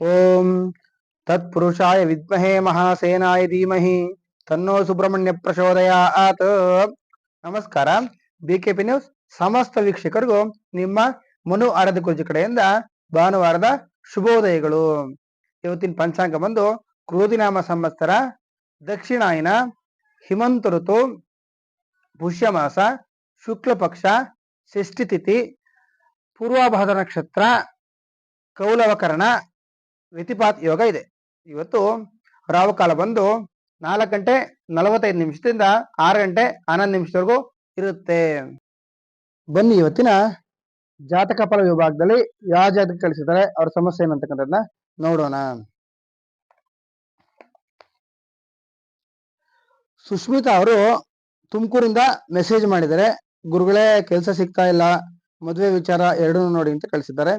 ಓಂ ತತ್ಪುರುಷಾಯ ವಿದ್ಮಹೇ ಮಹಾಸೇನಾಯ ಧೀಮಹಿ ತನ್ನೋ ಸುಬ್ರಹ್ಮಣ್ಯ ಪ್ರಚೋದಯಾತ್ ನಮಸ್ಕಾರ ಬಿ ಕೆ ಪಿ ನ್ಯೂಸ್ ಸಮಸ್ತ ವೀಕ್ಷಕರಿಗೂ ನಿಮ್ಮ ಮನು ಆರಾಧ ಕುರ್ಜಿ ಕಡೆಯಿಂದ ಭಾನುವಾರದ ಶುಭೋದಯಗಳು. ಇವತ್ತಿನ ಪಂಚಾಂಗ ಬಂದು ಕ್ರೋಧಿನಾಮ ಸಂವತ್ಸರ, ದಕ್ಷಿಣಾಯನ ಹಿಮಂತ ಋತು, ಪುಷ್ಯಮಾಸ ಶುಕ್ಲ ಪಕ್ಷ ಷಷ್ಠಿ ತಿಥಿ, ಪೂರ್ವಾಭಾದ ನಕ್ಷತ್ರ, ಕೌಲವಕರಣ ವ್ಯತಿಪಾತ್ ಯೋಗ ಇದೆ. ಇವತ್ತು ರಾಹುಕಾಲ ಬಂದು ನಾಲ್ಕು ಗಂಟೆ ನಲವತ್ತೈದು ನಿಮಿಷದಿಂದ ಆರು ಗಂಟೆ ಹನ್ನೊಂದು ನಿಮಿಷದವರೆಗೂ ಇರುತ್ತೆ. ಬನ್ನಿ ಇವತ್ತಿನ ಜಾತಕ ಫಲ ವಿಭಾಗದಲ್ಲಿ ಯಾವ ಜಾತಕ ಕಳಿಸಿದ್ದಾರೆ, ಅವ್ರ ಸಮಸ್ಯೆ ಏನಂತಕ್ಕಂಥದ್ದನ್ನ ನೋಡೋಣ. ಸುಷ್ಮಿತಾ ಅವರು ತುಮಕೂರಿಂದ ಮೆಸೇಜ್ ಮಾಡಿದ್ದಾರೆ. ಗುರುಗಳೇ, ಕೆಲಸ ಸಿಗ್ತಾ ಇಲ್ಲ. ಮದುವೆ ವಿಚಾರ ಎರಡನ್ನೂ ನೋಡಿ ಅಂತ ಕಳಿಸಿದ್ದಾರೆ.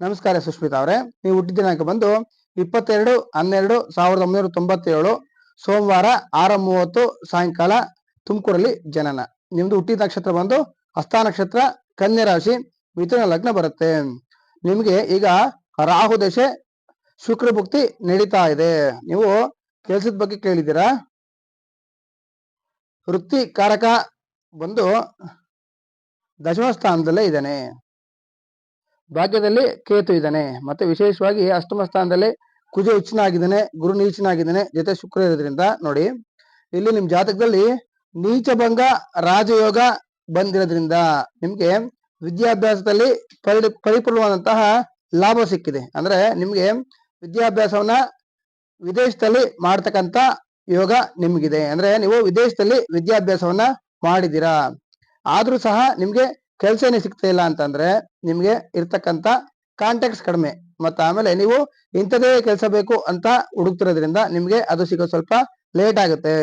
ನಮಸ್ಕಾರ ಸುಷ್ಮಿತಾ ಅವರೇ. ನೀವು ಹುಟ್ಟಿದ ದಿನಾಂಕ ಬಂದು ಇಪ್ಪತ್ತೆರಡು, ಹನ್ನೆರಡು, ಸಾವಿರದ ಒಂಬೈನೂರ ತೊಂಬತ್ತೇಳು, ಸೋಮವಾರ ಆರು ಮೂವತ್ತು, ಸಾಯಂಕಾಲ ತುಮಕೂರಲ್ಲಿ ಜನನ. ನಿಮ್ದು ಹುಟ್ಟಿದ ನಕ್ಷತ್ರ ಬಂದು ಹಸ್ತ ನಕ್ಷತ್ರ, ಕನ್ಯಾ ರಾಶಿ, ಮಿಥುನ ಲಗ್ನ ಬರುತ್ತೆ. ನಿಮ್ಗೆ ಈಗ ರಾಹು ದಶೆ ಶುಕ್ರ ಭುಕ್ತಿ ನಡೀತಾ ಇದೆ. ನೀವು ಕೆಲಸದ ಬಗ್ಗೆ ಕೇಳಿದ್ದೀರಾ? ವೃತ್ತಿ ಕಾರಕ ಬಂದು ದಶಮ ಸ್ಥಾನದಲ್ಲೇ ಇದ್ದಾನೆ. ಭಾಗ್ಯದಲ್ಲಿ ಕೇತು ಇದ್ದಾನೆ. ಮತ್ತೆ ವಿಶೇಷವಾಗಿ ಅಷ್ಟಮ ಸ್ಥಾನದಲ್ಲಿ ಕುಜ ಆಗಿದ್ದಾನೆ ಗುರು ನೀಚನಾಗಿದ್ದಾನೆ, ಜೊತೆ ಶುಕ್ರ ಇರೋದ್ರಿಂದ ನೋಡಿ. ಇಲ್ಲಿ ನಿಮ್ ಜಾತಕದಲ್ಲಿ ನೀಚಭಂಗ, ರಾಜಯೋಗ ಬಂದಿರೋದ್ರಿಂದ ನಿಮ್ಗೆ ವಿದ್ಯಾಭ್ಯಾಸದಲ್ಲಿ ಪರಿ ಪರಿಪೂರ್ಣವಾದಂತಹ ಲಾಭ ಸಿಕ್ಕಿದೆ. ಅಂದ್ರೆ ನಿಮ್ಗೆ ವಿದ್ಯಾಭ್ಯಾಸವನ್ನ ವಿದೇಶದಲ್ಲಿ ಮಾಡ್ತಕ್ಕಂತ ಯೋಗ ನಿಮ್ಗಿದೆ. ಅಂದ್ರೆ ನೀವು ವಿದೇಶದಲ್ಲಿ ವಿದ್ಯಾಭ್ಯಾಸವನ್ನ ಮಾಡಿದ್ದೀರಾ. ಆದ್ರೂ ಸಹ ನಿಮ್ಗೆ ಕೆಲಸನೇ ಸಿಗ್ತಾ ಇಲ್ಲ ಅಂತಂದ್ರೆ ನಿಮ್ಗೆ ಇರ್ತಕ್ಕಂತ ಕಾಂಟ್ಯಾಕ್ಟ್ಸ್ ಕಡಿಮೆ. ಮತ್ತ ಆಮೇಲೆ ನೀವು ಇಂಥದೇ ಕೆಲಸ ಬೇಕು ಅಂತ ಹುಡುಕ್ತಿರೋದ್ರಿಂದ ನಿಮ್ಗೆ ಅದು ಸಿಗೋದು ಸ್ವಲ್ಪ ಲೇಟ್ ಆಗುತ್ತೆ.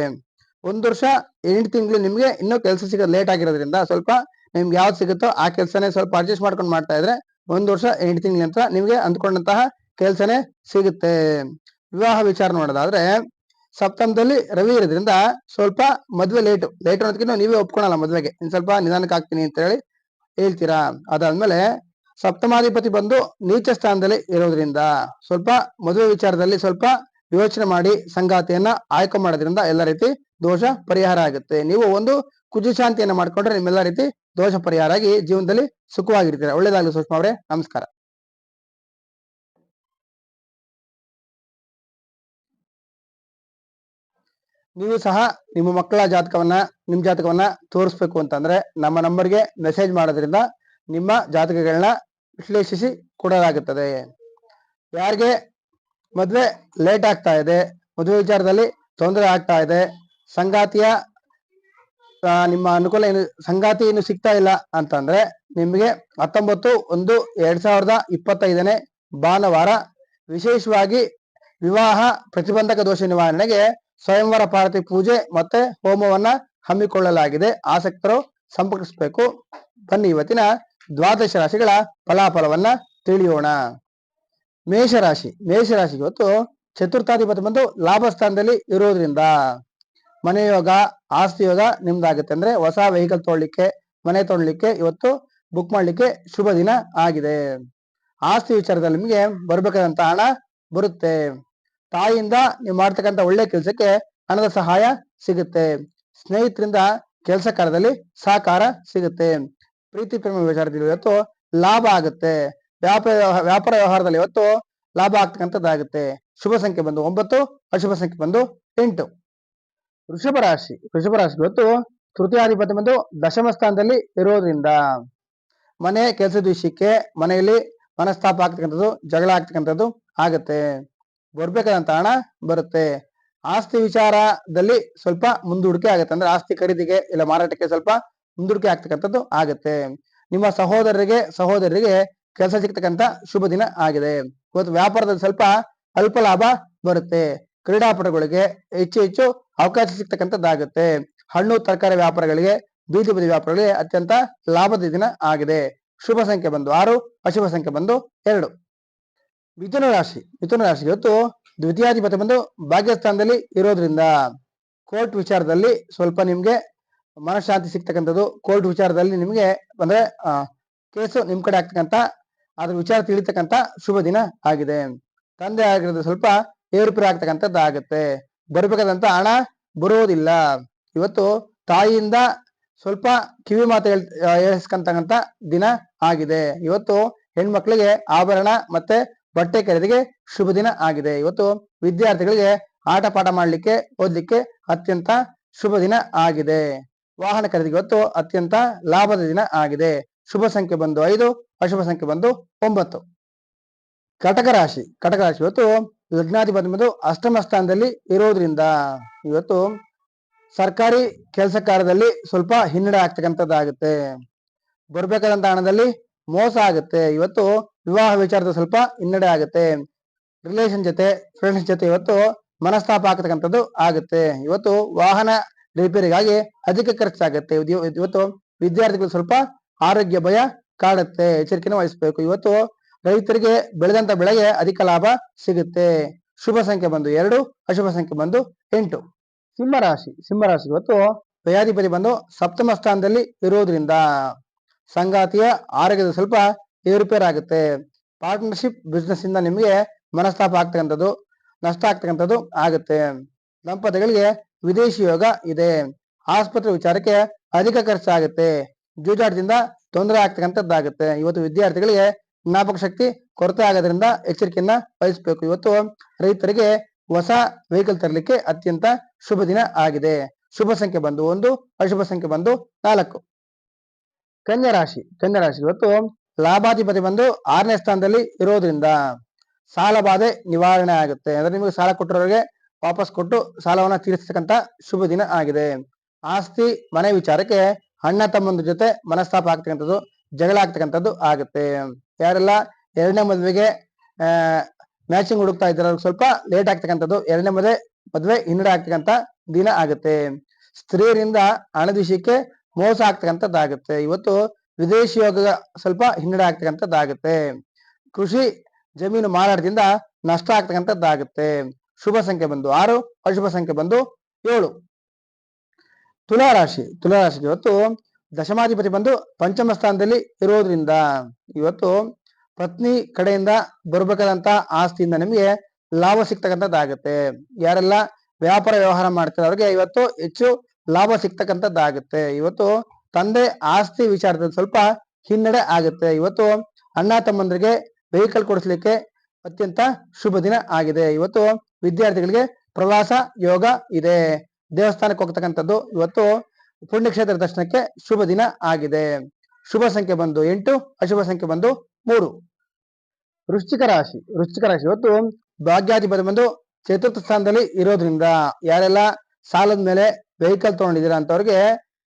ಒಂದ್ ವರ್ಷ, ಎಂಟು ತಿಂಗಳು ನಿಮ್ಗೆ ಇನ್ನೂ ಕೆಲಸ ಸಿಗೋದು ಲೇಟ್ ಆಗಿರೋದ್ರಿಂದ ಸ್ವಲ್ಪ ನಿಮ್ಗೆ ಯಾವ್ದು ಸಿಗುತ್ತೋ ಆ ಕೆಲಸನೇ ಸ್ವಲ್ಪ ಅಡ್ಜಸ್ಟ್ ಮಾಡ್ಕೊಂಡು ಮಾಡ್ತಾ ಇದ್ರೆ ಒಂದ್ ವರ್ಷ, ಎಂಟು ತಿಂಗಳ ನಂತರ ನಿಮ್ಗೆ ಅಂದ್ಕೊಂಡಂತಹ ಕೆಲಸನೇ ಸಿಗುತ್ತೆ. ವಿವಾಹ ವಿಚಾರ ನೋಡೋದಾದ್ರೆ, ಸಪ್ತಮದಲ್ಲಿ ರವಿ ಇರೋದ್ರಿಂದ ಸ್ವಲ್ಪ ಮದ್ವೆ ಲೇಟು ಲೇಟ್ ಅನ್ನೋದಕ್ಕಿಂತ ನೀವೇ ಒಪ್ಕೊಳಲ್ಲ ಮದ್ವೆಗೆ. ಇನ್ ಸ್ವಲ್ಪ ನಿಧಾನಕ್ಕೆ ಆಗ್ತೀನಿ ಅಂತ ಹೇಳಿ ಹೇಳ್ತೀರಾ? ಅದಾದ್ಮೇಲೆ ಸಪ್ತಮಾಧಿಪತಿ ಬಂದು ನೀಚ ಸ್ಥಾನದಲ್ಲಿ ಇರೋದ್ರಿಂದ ಸ್ವಲ್ಪ ಮದುವೆ ವಿಚಾರದಲ್ಲಿ ಸ್ವಲ್ಪ ಯೋಚನೆ ಮಾಡಿ ಸಂಗಾತಿಯನ್ನ ಆಯ್ಕೆ ಮಾಡೋದ್ರಿಂದ ಎಲ್ಲ ರೀತಿ ದೋಷ ಪರಿಹಾರ ಆಗುತ್ತೆ. ನೀವು ಒಂದು ಕುಜಶಾಂತಿಯನ್ನ ಮಾಡ್ಕೊಂಡ್ರೆ ನಿಮ್ಮೆಲ್ಲ ರೀತಿ ದೋಷ ಪರಿಹಾರ ಆಗಿ ಜೀವನದಲ್ಲಿ ಸುಖವಾಗಿರ್ತೀರಾ. ಒಳ್ಳೇದಾಗ್ಲಿ ಸುಷ್ಮಾ ಅವರೇ. ನಮಸ್ಕಾರ. ನೀವು ಸಹ ನಿಮ್ಮ ಮಕ್ಕಳ ಜಾತಕವನ್ನ, ನಿಮ್ ಜಾತಕವನ್ನ ತೋರಿಸ್ಬೇಕು ಅಂತಂದ್ರೆ ನಮ್ಮ ನಂಬರ್ಗೆ ಮೆಸೇಜ್ ಮಾಡೋದ್ರಿಂದ ನಿಮ್ಮ ಜಾತಕಗಳನ್ನ ವಿಶ್ಲೇಷಿಸಿ ಕೊಡಲಾಗುತ್ತದೆ. ಯಾರಿಗೆ ಮದುವೆ ಲೇಟ್ ಆಗ್ತಾ ಇದೆ, ಮದುವೆ ವಿಚಾರದಲ್ಲಿ ತೊಂದರೆ ಆಗ್ತಾ ಇದೆ, ಸಂಗಾತಿಯ ನಿಮ್ಮ ಅನುಕೂಲ ಏನು, ಸಂಗಾತಿ ಏನು ಸಿಗ್ತಾ ಇಲ್ಲ ಅಂತಂದ್ರೆ ನಿಮಗೆ ಹತ್ತೊಂಬತ್ತು ಒಂದು ಎರಡ್ ಸಾವಿರದ ಇಪ್ಪತ್ತೈದನೇ ಭಾನುವಾರ ವಿಶೇಷವಾಗಿ ವಿವಾಹ ಪ್ರತಿಬಂಧಕ ದೋಷ ನಿವಾರಣೆಗೆ ಸ್ವಯಂವರ ಪಾರ್ವತಿ ಪೂಜೆ ಮತ್ತೆ ಹೋಮವನ್ನ ಹಮ್ಮಿಕೊಳ್ಳಲಾಗಿದೆ. ಆಸಕ್ತರು ಸಂಪರ್ಕಿಸಬೇಕು. ಬನ್ನಿ ಇವತ್ತಿನ ದ್ವಾದಶ ರಾಶಿಗಳ ಫಲಾಫಲವನ್ನ ತಿಳಿಯೋಣ. ಮೇಷರಾಶಿ, ಮೇಷರಾಶಿಗೆ ಇವತ್ತು ಚತುರ್ಥಾಧಿಪತಿ ಬಂದು ಲಾಭ ಸ್ಥಾನದಲ್ಲಿ ಇರೋದ್ರಿಂದ ಮನೆ ಯೋಗ, ಆಸ್ತಿ ಯೋಗ ನಿಮ್ದಾಗುತ್ತೆ ಅಂದ್ರೆ ಹೊಸ ವೆಹಿಕಲ್ ತೊಗೊಳ್ಲಿಕ್ಕೆ ಮನೆ ತೊಗೊಳ್ಲಿಕ್ಕೆ ಇವತ್ತು ಬುಕ್ ಮಾಡ್ಲಿಕ್ಕೆ ಶುಭ ದಿನ ಆಗಿದೆ. ಆಸ್ತಿ ವಿಚಾರದಲ್ಲಿ ನಿಮಗೆ ಬರ್ಬೇಕಾದಂತ ಹಣ ಬರುತ್ತೆ. ತಾಯಿಯಿಂದ ನೀವು ಮಾಡ್ತಕ್ಕಂಥ ಒಳ್ಳೆ ಕೆಲಸಕ್ಕೆ ಹಣದ ಸಹಾಯ ಸಿಗುತ್ತೆ. ಸ್ನೇಹಿತರಿಂದ ಕೆಲಸ ಕಾರ್ಯದಲ್ಲಿ ಸಹಕಾರ ಸಿಗುತ್ತೆ. ಪ್ರೀತಿ, ಪ್ರೇಮ ವಿಚಾರದಲ್ಲಿ ಇವತ್ತು ಲಾಭ ಆಗುತ್ತೆ. ವ್ಯಾಪಾರ ವ್ಯಾಪಾರ ವ್ಯವಹಾರದಲ್ಲಿ ಇವತ್ತು ಲಾಭ ಆಗ್ತಕ್ಕಂಥದ್ದಾಗುತ್ತೆ. ಶುಭ ಸಂಖ್ಯೆ ಬಂದು ಒಂಬತ್ತು, ಅಶುಭ ಸಂಖ್ಯೆ ಬಂದು ಎಂಟು. ವೃಷಭ ರಾಶಿ ವೃಷಭ ರಾಶಿ ಇವತ್ತು ತೃತೀಯಾಧಿಪತಿ ಬಂದು ದಶಮ ಸ್ಥಾನದಲ್ಲಿ ಇರೋದ್ರಿಂದ ಮನೆ, ಕೆಲಸದ ವಿಷಯಕ್ಕೆ ಮನೆಯಲ್ಲಿ ಮನಸ್ತಾಪ ಆಗ್ತಕ್ಕಂಥದ್ದು, ಜಗಳ ಆಗ್ತಕ್ಕಂಥದ್ದು ಆಗತ್ತೆ. ಬರ್ಬೇಕಾದಂತ ಹಣ ಬರುತ್ತೆ. ಆಸ್ತಿ ವಿಚಾರದಲ್ಲಿ ಸ್ವಲ್ಪ ಮುಂದೂಡಿಕೆ ಆಗುತ್ತೆ. ಅಂದ್ರೆ ಆಸ್ತಿ ಖರೀದಿಗೆ ಇಲ್ಲ ಮಾರಾಟಕ್ಕೆ ಸ್ವಲ್ಪ ಮುಂದೂಡಿಕೆ ಆಗ್ತಕ್ಕಂಥದ್ದು ಆಗುತ್ತೆ. ನಿಮ್ಮ ಸಹೋದರರಿಗೆ ಸಹೋದರರಿಗೆ ಕೆಲಸ ಸಿಗ್ತಕ್ಕಂಥ ಶುಭ ದಿನ ಆಗಿದೆ. ಇವತ್ತು ವ್ಯಾಪಾರದಲ್ಲಿ ಸ್ವಲ್ಪ ಅಲ್ಪ ಲಾಭ ಬರುತ್ತೆ. ಕ್ರೀಡಾಪಟುಗಳಿಗೆ ಹೆಚ್ಚು ಹೆಚ್ಚು ಅವಕಾಶ ಸಿಗ್ತಕ್ಕಂಥದ್ದಾಗುತ್ತೆ. ಹಣ್ಣು, ತರಕಾರಿ ವ್ಯಾಪಾರಗಳಿಗೆ, ಬೀದಿ ಬದಿ ವ್ಯಾಪಾರಗಳಿಗೆ ಅತ್ಯಂತ ಲಾಭದ ದಿನ ಆಗಿದೆ. ಶುಭ ಸಂಖ್ಯೆ ಬಂದು ಆರು, ಅಶುಭ ಸಂಖ್ಯೆ ಬಂದು ಎರಡು. ಮಿಥುನ ರಾಶಿ ಮಿಥುನ ರಾಶಿ. ಇವತ್ತು ದ್ವಿತೀಯಾಧಿಪತಿ ಬಂದು ಭಾಗ್ಯಸ್ಥಾನದಲ್ಲಿ ಇರೋದ್ರಿಂದ ಕೋರ್ಟ್ ವಿಚಾರದಲ್ಲಿ ಸ್ವಲ್ಪ ನಿಮ್ಗೆ ಮನಃಶಾಂತಿ ಸಿಗ್ತಕ್ಕಂಥದ್ದು. ಕೋರ್ಟ್ ವಿಚಾರದಲ್ಲಿ ನಿಮ್ಗೆ ಅಂದ್ರೆ ಕೇಸು ನಿಮ್ ಕಡೆ ಆಗ್ತಕ್ಕಂಥ, ಅದ್ರ ವಿಚಾರ ತಿಳಿತಕ್ಕಂಥ ಶುಭ ದಿನ ಆಗಿದೆ. ತಂದೆ ಆಗಿರೋದು ಸ್ವಲ್ಪ ಏರುಪೇರು ಆಗ್ತಕ್ಕಂಥದ್ದು ಆಗುತ್ತೆ. ಬರ್ಬೇಕಾದಂತ ಹಣ ಬರುವುದಿಲ್ಲ ಇವತ್ತು ತಾಯಿಯಿಂದ ಸ್ವಲ್ಪ ಕಿವಿ ಮಾತು ಹೇಳ್ ಹೇಳಿಸ್ಕೊಂತಕ್ಕಂಥ ದಿನ ಆಗಿದೆ. ಇವತ್ತು ಹೆಣ್ಮಕ್ಳಿಗೆ ಆಭರಣ ಮತ್ತೆ ಬಟ್ಟೆ ಖರೀದಿಗೆ ಶುಭ ದಿನ ಆಗಿದೆ. ಇವತ್ತು ವಿದ್ಯಾರ್ಥಿಗಳಿಗೆ ಆಟ ಪಾಠ ಮಾಡಲಿಕ್ಕೆ, ಓದ್ಲಿಕ್ಕೆ ಅತ್ಯಂತ ಶುಭ ದಿನ ಆಗಿದೆ. ವಾಹನ ಖರೀದಿಗೆ ಇವತ್ತು ಅತ್ಯಂತ ಲಾಭದ ದಿನ ಆಗಿದೆ. ಶುಭ ಸಂಖ್ಯೆ ಬಂದು ಐದು, ಅಶುಭ ಸಂಖ್ಯೆ ಬಂದು ಒಂಬತ್ತು. ಕಟಕ ರಾಶಿ ಕಟಕ ರಾಶಿ ಇವತ್ತು ಲಗ್ನಾಧಿಪತಿ ಬಂದು ಅಷ್ಟಮ ಸ್ಥಾನದಲ್ಲಿ ಇರೋದ್ರಿಂದ ಇವತ್ತು ಸರ್ಕಾರಿ ಕೆಲಸ ಕಾರ್ಯದಲ್ಲಿ ಸ್ವಲ್ಪ ಹಿನ್ನಡೆ ಆಗ್ತಕ್ಕಂಥದ್ದಾಗುತ್ತೆ. ಬರ್ಬೇಕಾದಂತ ಹಣದಲ್ಲಿ ಮೋಸ ಆಗುತ್ತೆ. ಇವತ್ತು ವಿವಾಹ ವಿಚಾರದ ಸ್ವಲ್ಪ ಹಿನ್ನಡೆ ಆಗುತ್ತೆ. ರಿಲೇಷನ್ ಜೊತೆ ಫ್ರೆಂಡ್ಸ್ ಜೊತೆ ಇವತ್ತು ಮನಸ್ತಾಪ ಆಗತಕ್ಕಂಥದ್ದು ಆಗುತ್ತೆ. ಇವತ್ತು ವಾಹನ ರಿಪೇರಿಗಾಗಿ ಅಧಿಕ ಖರ್ಚಾಗುತ್ತೆ ಇವತ್ತು ವಿದ್ಯಾರ್ಥಿಗಳು ಸ್ವಲ್ಪ ಆರೋಗ್ಯ ಭಯ ಕಾಡುತ್ತೆ. ಎಚ್ಚರಿಕೆನ ವಹಿಸಬೇಕು. ಇವತ್ತು ರೈತರಿಗೆ ಬೆಳೆದಂತ ಬೆಳೆಗೆ ಅಧಿಕ ಲಾಭ ಸಿಗುತ್ತೆ. ಶುಭ ಸಂಖ್ಯೆ ಬಂದು ಎರಡು, ಅಶುಭ ಸಂಖ್ಯೆ ಬಂದು ಎಂಟು. ಸಿಂಹರಾಶಿ ಸಿಂಹರಾಶಿ ಇವತ್ತು ವ್ಯಾಧಿಪತಿ ಬಂದು ಸಪ್ತಮ ಸ್ಥಾನದಲ್ಲಿ ಇರೋದ್ರಿಂದ ಸಂಗಾತಿಯ ಆರೋಗ್ಯದ ಸ್ವಲ್ಪ ಏರುಪೇರಾಗುತ್ತೆ ಪಾರ್ಟ್ನರ್ಶಿಪ್ ಬಿಸ್ನೆಸ್ ಇಂದ ನಿಮಗೆ ಮನಸ್ತಾಪ ಆಗ್ತಕ್ಕಂಥದ್ದು, ನಷ್ಟ ಆಗ್ತಕ್ಕಂಥದ್ದು ಆಗುತ್ತೆ. ದಂಪತಿಗಳಿಗೆ ವಿದೇಶಿ ಯೋಗ ಇದೆ. ಆಸ್ಪತ್ರೆ ವಿಚಾರಕ್ಕೆ ಅಧಿಕ ಖರ್ಚಾಗುತ್ತೆ. ಜೂಜಾಟದಿಂದ ತೊಂದರೆ ಆಗ್ತಕ್ಕಂಥದ್ದಾಗುತ್ತೆ. ಇವತ್ತು ವಿದ್ಯಾರ್ಥಿಗಳಿಗೆ ಜ್ಞಾಪಕ ಶಕ್ತಿ ಕೊರತೆ ಆಗೋದ್ರಿಂದ ಎಚ್ಚರಿಕೆಯನ್ನ ವಹಿಸಬೇಕು. ಇವತ್ತು ರೈತರಿಗೆ ಹೊಸ ವೆಹಿಕಲ್ ತರಲಿಕ್ಕೆ ಅತ್ಯಂತ ಶುಭ ದಿನ ಆಗಿದೆ. ಶುಭ ಸಂಖ್ಯೆ ಬಂದು ಒಂದು, ಅಶುಭ ಸಂಖ್ಯೆ ಬಂದು ನಾಲ್ಕು. ಕನ್ಯಾ ರಾಶಿ ಕನ್ಯಾ ರಾಶಿ ಇವತ್ತು ಲಾಭಾಧಿಪತಿ ಬಂದು ಆರನೇ ಸ್ಥಾನದಲ್ಲಿ ಇರೋದ್ರಿಂದ ಸಾಲ ಬಾಧೆ ನಿವಾರಣೆ ಆಗುತ್ತೆ. ಅಂದ್ರೆ ನಿಮಗೆ ಸಾಲ ಕೊಟ್ಟಿರೋರಿಗೆ ವಾಪಸ್ ಕೊಟ್ಟು ಸಾಲವನ್ನ ತೀರಿಸತಕ್ಕಂತ ಶುಭ ದಿನ ಆಗಿದೆ. ಆಸ್ತಿ, ಮನೆ ವಿಚಾರಕ್ಕೆ ಅಣ್ಣ ತಮ್ಮಂದ್ರ ಜೊತೆ ಮನಸ್ತಾಪ ಆಗ್ತಕ್ಕಂಥದ್ದು, ಜಗಳ ಆಗ್ತಕ್ಕಂಥದ್ದು ಆಗುತ್ತೆ. ಯಾರೆಲ್ಲ ಎರಡನೇ ಮದುವೆಗೆ ಮ್ಯಾಚಿಂಗ್ ಹುಡುಕ್ತಾ ಇದ್ದಾರೆ ಸ್ವಲ್ಪ ಲೇಟ್ ಆಗ್ತಕ್ಕಂಥದ್ದು ಎರಡನೇ ಮದುವೆ ಮದುವೆ ಹಿನ್ನಡೆ ಆಗ್ತಕ್ಕಂಥ ದಿನ ಆಗುತ್ತೆ. ಸ್ತ್ರೀಯರಿಂದ ಹಣದ ವಿಷಯಕ್ಕೆ ಮೋಸ ಆಗ್ತಕ್ಕಂಥದ್ದಾಗುತ್ತೆ. ಇವತ್ತು ವಿದೇಶಿ ಯೋಗ ಸ್ವಲ್ಪ ಹಿನ್ನಡೆ ಆಗ್ತಕ್ಕಂಥದ್ದಾಗುತ್ತೆ. ಕೃಷಿ ಜಮೀನು ಮಾರಾಟದಿಂದ ನಷ್ಟ ಆಗ್ತಕ್ಕಂಥದ್ದಾಗುತ್ತೆ. ಶುಭ ಸಂಖ್ಯೆ ಬಂದು ಆರು, ಅಶುಭ ಸಂಖ್ಯೆ ಬಂದು ಏಳು. ತುಲಾರಾಶಿ ರಾಶಿ, ತುಲಾ ರಾಶಿಗೆ ಇವತ್ತು ದಶಮಾಧಿಪತಿ ಬಂದು ಪಂಚಮ ಸ್ಥಾನದಲ್ಲಿ ಇರೋದ್ರಿಂದ ಇವತ್ತು ಪತ್ನಿ ಕಡೆಯಿಂದ ಬರಬೇಕಾದಂತ ಆಸ್ತಿಯಿಂದ ನಿಮಗೆ ಲಾಭ ಸಿಗ್ತಕ್ಕಂಥದ್ದಾಗುತ್ತೆ. ಯಾರೆಲ್ಲ ವ್ಯಾಪಾರ ವ್ಯವಹಾರ ಮಾಡ್ತಾರೆ ಅವ್ರಿಗೆ ಇವತ್ತು ಹೆಚ್ಚು ಲಾಭ ಸಿಗ್ತಕ್ಕಂಥದ್ದಾಗುತ್ತೆ ಇವತ್ತು ತಂದೆ ಆಸ್ತಿ ವಿಚಾರದಲ್ಲಿ ಸ್ವಲ್ಪ ಹಿನ್ನಡೆ ಆಗುತ್ತೆ. ಇವತ್ತು ಅಣ್ಣ ತಮ್ಮಂದ್ರಿಗೆ ವೆಹಿಕಲ್ ಕೊಡಿಸ್ಲಿಕ್ಕೆ ಅತ್ಯಂತ ಶುಭ ದಿನ ಆಗಿದೆ. ಇವತ್ತು ವಿದ್ಯಾರ್ಥಿಗಳಿಗೆ ಪ್ರವಾಸ ಯೋಗ ಇದೆ. ದೇವಸ್ಥಾನಕ್ಕೆ ಹೋಗ್ತಕ್ಕಂಥದ್ದು ಇವತ್ತು ಪುಣ್ಯಕ್ಷೇತ್ರ ದರ್ಶನಕ್ಕೆ ಶುಭ ದಿನ ಆಗಿದೆ. ಶುಭ ಸಂಖ್ಯೆ ಬಂದು ಎಂಟು, ಅಶುಭ ಸಂಖ್ಯೆ ಬಂದು ಮೂರು. ವೃಶ್ಚಿಕ ರಾಶಿ ವೃಶ್ಚಿಕ ರಾಶಿ. ಇವತ್ತು ಭಾಗ್ಯಾಧಿಪತಿ ಬಂದು ಚತುರ್ಥ ಸ್ಥಾನದಲ್ಲಿ ಇರೋದ್ರಿಂದ ಯಾರೆಲ್ಲ ಸಾಲದ ಮೇಲೆ ವೆಹಿಕಲ್ ತಗೊಂಡಿದ್ದೀರಾ ಅಂತವ್ರಿಗೆ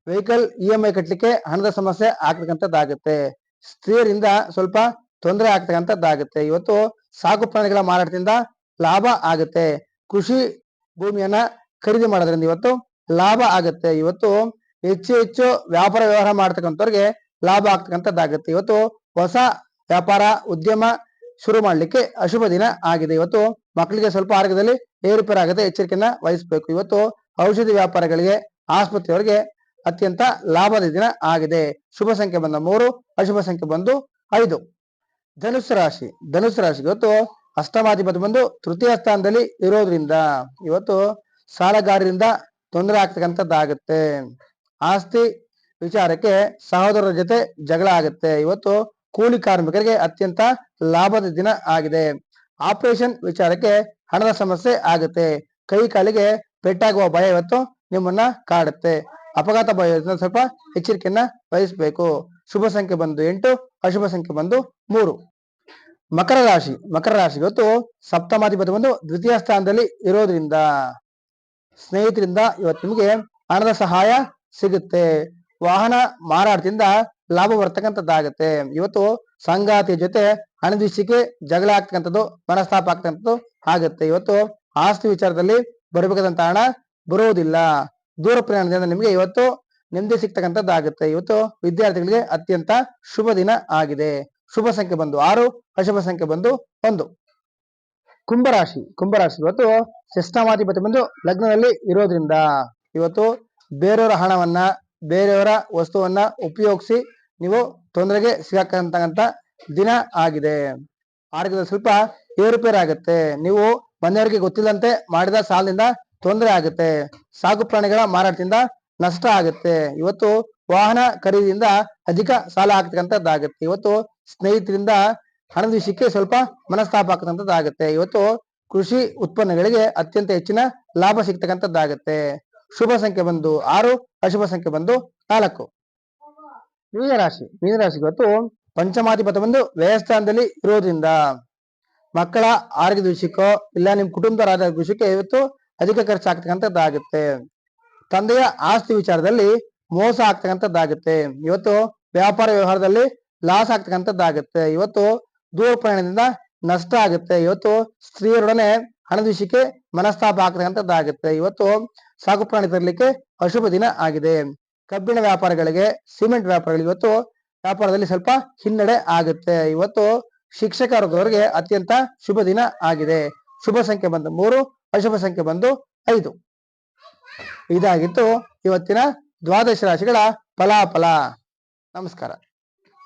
ವೆಹಿಕಲ್ ಇ ಎಂ ಐ ಕಟ್ಟಲಿಕ್ಕೆ ಹಣದ ಸಮಸ್ಯೆ ಆಗ್ತಕ್ಕಂಥದ್ದಾಗುತ್ತೆ. ಸ್ತ್ರೀಯರಿಂದ ಸ್ವಲ್ಪ ತೊಂದರೆ ಆಗ್ತಕ್ಕಂಥದ್ದಾಗುತ್ತೆ. ಇವತ್ತು ಸಾಕು ಪ್ರಾಣಿಗಳ ಮಾರಾಟದಿಂದ ಲಾಭ ಆಗುತ್ತೆ. ಕೃಷಿ ಭೂಮಿಯನ್ನ ಖರೀದಿ ಮಾಡೋದ್ರಿಂದ ಇವತ್ತು ಲಾಭ ಆಗುತ್ತೆ. ಇವತ್ತು ಹೆಚ್ಚು ಹೆಚ್ಚು ವ್ಯಾಪಾರ ವ್ಯವಹಾರ ಮಾಡ್ತಕ್ಕಂಥವ್ರಿಗೆ ಲಾಭ ಆಗ್ತಕ್ಕಂಥದ್ದಾಗುತ್ತೆ. ಇವತ್ತು ಹೊಸ ವ್ಯಾಪಾರ, ಉದ್ಯಮ ಶುರು ಮಾಡ್ಲಿಕ್ಕೆ ಅಶುಭ ದಿನ ಆಗಿದೆ. ಇವತ್ತು ಮಕ್ಕಳಿಗೆ ಸ್ವಲ್ಪ ಆರೋಗ್ಯದಲ್ಲಿ ಏರುಪೇರಾಗುತ್ತೆ ಎಚ್ಚರಿಕೆಯನ್ನ ವಹಿಸಬೇಕು. ಇವತ್ತು ಔಷಧಿ ವ್ಯಾಪಾರಗಳಿಗೆ, ಆಸ್ಪತ್ರೆಯವರಿಗೆ ಅತ್ಯಂತ ಲಾಭದ ದಿನ ಆಗಿದೆ. ಶುಭ ಸಂಖ್ಯೆ ಬಂದ ಮೂರು, ಅಶುಭ ಸಂಖ್ಯೆ ಬಂದು ಐದು. ಧನುಸ್ಸು ರಾಶಿ ಧನುಸ್ಸು ರಾಶಿ ಇವತ್ತು ಅಷ್ಟಮಾಧಿಪತಿ ಬಂದು ತೃತೀಯ ಸ್ಥಾನದಲ್ಲಿ ಇರೋದ್ರಿಂದ ಇವತ್ತು ಸಾಲಗಾರರಿಂದ ತೊಂದರೆ ಆಗ್ತಕ್ಕಂಥದ್ದಾಗುತ್ತೆ. ಆಸ್ತಿ ವಿಚಾರಕ್ಕೆ ಸಹೋದರರ ಜೊತೆ ಜಗಳ ಆಗುತ್ತೆ. ಇವತ್ತು ಕೂಲಿ ಕಾರ್ಮಿಕರಿಗೆ ಅತ್ಯಂತ ಲಾಭದ ದಿನ ಆಗಿದೆ. ಆಪರೇಷನ್ ವಿಚಾರಕ್ಕೆ ಹಣದ ಸಮಸ್ಯೆ ಆಗುತ್ತೆ. ಕೈ ಕಾಲಿಗೆ ಪೆಟ್ಟಾಗುವ ಭಯ ಇವತ್ತು ನಿಮ್ಮನ್ನ ಕಾಡುತ್ತೆ. ಅಪಘಾತ ಭಯದಿಂದ ಸ್ವಲ್ಪ ಎಚ್ಚರಿಕೆಯನ್ನ ವಹಿಸಬೇಕು. ಶುಭ ಸಂಖ್ಯೆ ಬಂದು ಎಂಟು, ಅಶುಭ ಸಂಖ್ಯೆ ಬಂದು ಮೂರು. ಮಕರ ರಾಶಿ ಮಕರ ರಾಶಿ ಇವತ್ತು ಸಪ್ತಮಾಧಿಪತಿ ಬಂದು ದ್ವಿತೀಯ ಸ್ಥಾನದಲ್ಲಿ ಇರೋದ್ರಿಂದ ಸ್ನೇಹಿತರಿಂದ ಇವತ್ತು ನಿಮಗೆ ಹಣದ ಸಹಾಯ ಸಿಗುತ್ತೆ. ವಾಹನ ಮಾರಾಟದಿಂದ ಲಾಭ ಬರ್ತಕ್ಕಂಥದ್ದಾಗತ್ತೆ. ಇವತ್ತು ಸಂಗಾತಿ ಜೊತೆ ಹಣದ ವಿಷಯಕ್ಕೆ ಜಗಳ ಆಗ್ತಕ್ಕಂಥದ್ದು, ಮನಸ್ತಾಪ ಆಗ್ತಕ್ಕಂಥದ್ದು ಆಗುತ್ತೆ. ಇವತ್ತು ಆಸ್ತಿ ವಿಚಾರದಲ್ಲಿ ಬರಬೇಕಾದಂತ ಹಣ ಬರುವುದಿಲ್ಲ ದೂರ ಪ್ರಯಾಣದಿಂದ ನಿಮಗೆ ಇವತ್ತು ನೆಮ್ಮದಿ ಸಿಗ್ತಕ್ಕಂಥದ್ದಾಗುತ್ತೆ ಇವತ್ತು ವಿದ್ಯಾರ್ಥಿಗಳಿಗೆ ಅತ್ಯಂತ ಶುಭ ದಿನ ಆಗಿದೆ. ಶುಭ ಸಂಖ್ಯೆ ಬಂದು ಆರು, ಅಶುಭ ಸಂಖ್ಯೆ ಬಂದು ಒಂದು. ಕುಂಭರಾಶಿ ಕುಂಭರಾಶಿ ಇವತ್ತು ಶಿಷ್ಟಾಮಾಧಿಪತಿ ಬಂದು ಲಗ್ನದಲ್ಲಿ ಇರೋದ್ರಿಂದ ಇವತ್ತು ಬೇರೆಯವರ ಹಣವನ್ನ, ಬೇರೆಯವರ ವಸ್ತುವನ್ನ ಉಪಯೋಗಿಸಿ ನೀವು ತೊಂದರೆಗೆ ಸಿಗಾಕಂತಕ್ಕಂತ ದಿನ ಆಗಿದೆ. ಆರೋಗ್ಯದ ಸ್ವಲ್ಪ ಏರುಪೇರಾಗುತ್ತೆ. ನೀವು ಮನೆಯವರಿಗೆ ಗೊತ್ತಿಲ್ಲಂತೆ ಮಾಡಿದ ಸಾಲದಿಂದ ತೊಂದರೆ ಆಗುತ್ತೆ. ಸಾಕು ಪ್ರಾಣಿಗಳ ಮಾರಾಟದಿಂದ ನಷ್ಟ ಆಗುತ್ತೆ. ಇವತ್ತು ವಾಹನ ಖರೀದಿಯಿಂದ ಅಧಿಕ ಸಾಲ ಆಗ್ತಕ್ಕಂಥದ್ದಾಗುತ್ತೆ ಇವತ್ತು ಸ್ನೇಹಿತರಿಂದ ಹಣದ ವಿಷಯಕ್ಕೆ ಸ್ವಲ್ಪ ಮನಸ್ತಾಪ ಆಗ್ತಕ್ಕಂಥದ್ದಾಗುತ್ತೆ ಇವತ್ತು ಕೃಷಿ ಉತ್ಪನ್ನಗಳಿಗೆ ಅತ್ಯಂತ ಹೆಚ್ಚಿನ ಲಾಭ ಸಿಗ್ತಕ್ಕಂಥದ್ದಾಗುತ್ತೆ. ಶುಭ ಸಂಖ್ಯೆ ಬಂದು ಆರು, ಅಶುಭ ಸಂಖ್ಯೆ ಬಂದು ನಾಲ್ಕು. ಮೀನರಾಶಿ ಮೀನರಾಶಿ ಇವತ್ತು ಪಂಚಮಾಧಿಪತ ಬಂದು ವ್ಯಯಸ್ಥಾನದಲ್ಲಿ ಇರೋದ್ರಿಂದ ಮಕ್ಕಳ ಆರೋಗ್ಯದ ವಿಷಯಕ್ಕೋ, ಇಲ್ಲ ನಿಮ್ ಕುಟುಂಬದ ಆರೋಗ್ಯದ ವಿಷಯಕ್ಕೆ ಇವತ್ತು ಅಧಿಕ ಖರ್ಚು ಖರ್ಚಾಗ್ತಕ್ಕಂಥದ್ದಾಗುತ್ತೆ ತಂದೆಯ ಆಸ್ತಿ ವಿಚಾರದಲ್ಲಿ ಮೋಸ ಆಗ್ತಕ್ಕಂಥದ್ದಾಗುತ್ತೆ. ಇವತ್ತು ವ್ಯಾಪಾರ ವ್ಯವಹಾರದಲ್ಲಿ ಲಾಸ್ ಆಗ್ತಕ್ಕಂಥದ್ದಾಗುತ್ತೆ. ಇವತ್ತು ದೂರ ಪ್ರಯಾಣದಿಂದ ನಷ್ಟ ಆಗುತ್ತೆ. ಇವತ್ತು ಸ್ತ್ರೀಯರೊಡನೆ ಹಣದ ವಿಷಯಕ್ಕೆ ಮನಸ್ತಾಪ ಆಗ್ತಕ್ಕಂಥದ್ದಾಗುತ್ತೆ. ಇವತ್ತು ಸಾಕು ಪ್ರಾಣಿ ತರಲಿಕ್ಕೆ ಅಶುಭ ದಿನ ಆಗಿದೆ. ಕಬ್ಬಿಣ ವ್ಯಾಪಾರಗಳಿಗೆ, ಸಿಮೆಂಟ್ ವ್ಯಾಪಾರಗಳಿಗೆ ಇವತ್ತು ವ್ಯಾಪಾರದಲ್ಲಿ ಸ್ವಲ್ಪ ಹಿನ್ನಡೆ ಆಗುತ್ತೆ. ಇವತ್ತು ಶಿಕ್ಷಕ ವರ್ಗದವರಿಗೆ ಅತ್ಯಂತ ಶುಭ ದಿನ ಆಗಿದೆ. ಶುಭ ಸಂಖ್ಯೆ ಬಂದು ಮೂರು, ಅಶುಭ ಸಂಖ್ಯೆ ಬಂದು ಐದು. ಇದಾಗಿತ್ತು ಇವತ್ತಿನ ದ್ವಾದಶ ರಾಶಿಗಳ ಫಲಾಫಲ. ನಮಸ್ಕಾರ.